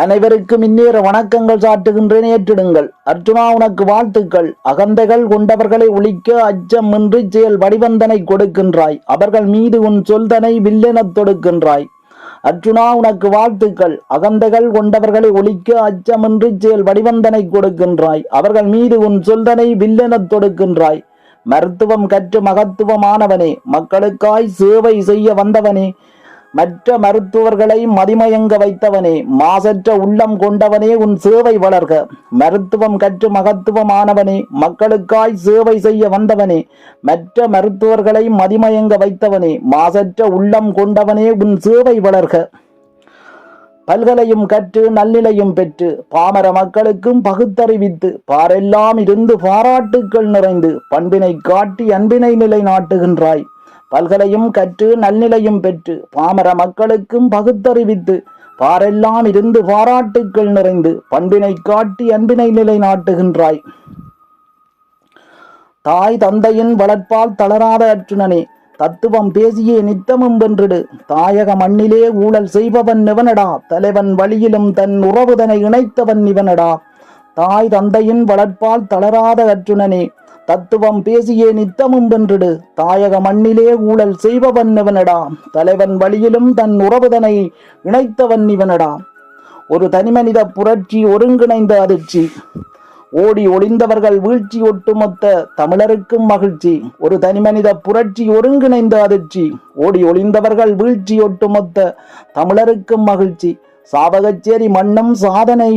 அனைவருக்கும் இந்நேர வணக்கங்கள் சாட்டுகின்றேன். ஏற்றிடுங்கள். அர்ஜுனா உனக்கு வாழ்த்துக்கள். அகந்தைகள் கொண்டவர்களை ஒழிக்க அச்சமின்றி செயல் வடிவந்தனை கொடுக்கின்றாய். அவர்கள் மீது உன் சொல்தனை வில்லெனத் தொடுக்கின்றாய். அர்ஜுனா உனக்கு வாழ்த்துக்கள். அகந்தைகள் கொண்டவர்களை ஒழிக்க அச்சமின்றி செயல் வடிவந்தனை கொடுக்கின்றாய். அவர்கள் மீது உன் சொல்தனை வில்லெனத் தொடுக்கின்றாய். மருத்துவம் கற்று மகத்துவமானவனே. மக்களுக்காய் சேவை செய்ய வந்தவனே. மற்ற மருத்துவர்களை மதிமயங்க வைத்தவனே மாசற்ற உள்ளம் கொண்டவனே உன் சேவை வளர்க. மருத்துவம் கற்று மகத்துவமானவனே மக்களுக்காய் சேவை செய்ய வந்தவனே மற்ற மருத்துவர்களை மதிமயங்க வைத்தவனே மாசற்ற உள்ளம் கொண்டவனே உன் சேவை வளர்க. பல்கலையும் கற்று நல்நிலையும் பெற்று பாமர மக்களுக்கும் பகுத்தறிவித்து பாரெல்லாம் இருந்து பாராட்டுக்கள் நிறைந்து பண்பினை காட்டி அன்பினை நிலை நாட்டுகின்றாய் பல்கலையும் கற்று நல்நிலையும் பெற்று பாமர மக்களுக்கும் பகுத்தறிவித்து பாரெல்லாம் இருந்து பாராட்டுக்கள் நிறைந்து பண்பினை காட்டி அன்பினை நிலை நாட்டுகின்றாய் தாய் தந்தையின் வளர்ப்பால் தளராத அர்ஜுனனே தத்துவம் பேசியே நித்தமும் வென்றிடு. தாயக மண்ணிலே ஊழல் செய்பவன் இவனடா தலைவன் வழியிலும் தன் உறவுதனை இணைத்தவன் இவனடா? தாய் தந்தையின் வளர்ப்பால் தளராத அர்ஜுனனே தத்துவம் பேசியே நித்தமும் வென்றிடு. தாயக மண்ணிலே ஊழல் செய்பவன் இவனடாம் தலைவன் வழியிலும் தன் உறவுதனை இணைத்தவன் இவனடாம் ஒரு தனிமனித புரட்சி ஒருங்கிணைந்த அதிர்ச்சி. ஓடி ஒளிந்தவர்கள் வீழ்ச்சி ஒட்டுமொத்த தமிழருக்கும் மகிழ்ச்சி. ஒரு தனிமனித புரட்சி ஒருங்கிணைந்த அதிர்ச்சி. ஓடி ஒளிந்தவர்கள் வீழ்ச்சி ஒட்டுமொத்த தமிழருக்கும் மகிழ்ச்சி. சாவகச்சேரி மண்ணும் சாதனை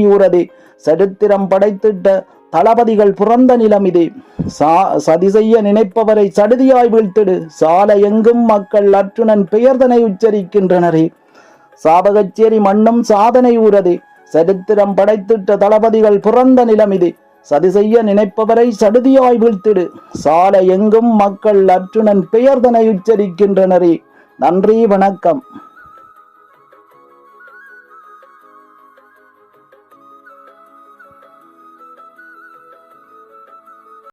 சரித்திரம் படைத்திட்ட தளபதிகள் புறந்த நிலம் இது. சா சதி செய்ய நினைப்பவரை சடுதியாய் வீழ்த்திடு. சாலை எங்கும் மக்கள் அர்ச்சுனன் பெயர்தனை உச்சரிக்கின்றனரே. சாபகச்சேரி மண்ணும் சாதனை ஊரதே. சரித்திரம் படைத்திட்ட தளபதிகள் புறந்த நிலம் இது. சதி செய்ய நினைப்பவரை சடுதியாய் வீழ்த்திடு. சாலை எங்கும் மக்கள் அர்ச்சுனன் பெயர்தனை உச்சரிக்கின்றனரே. நன்றி வணக்கம்.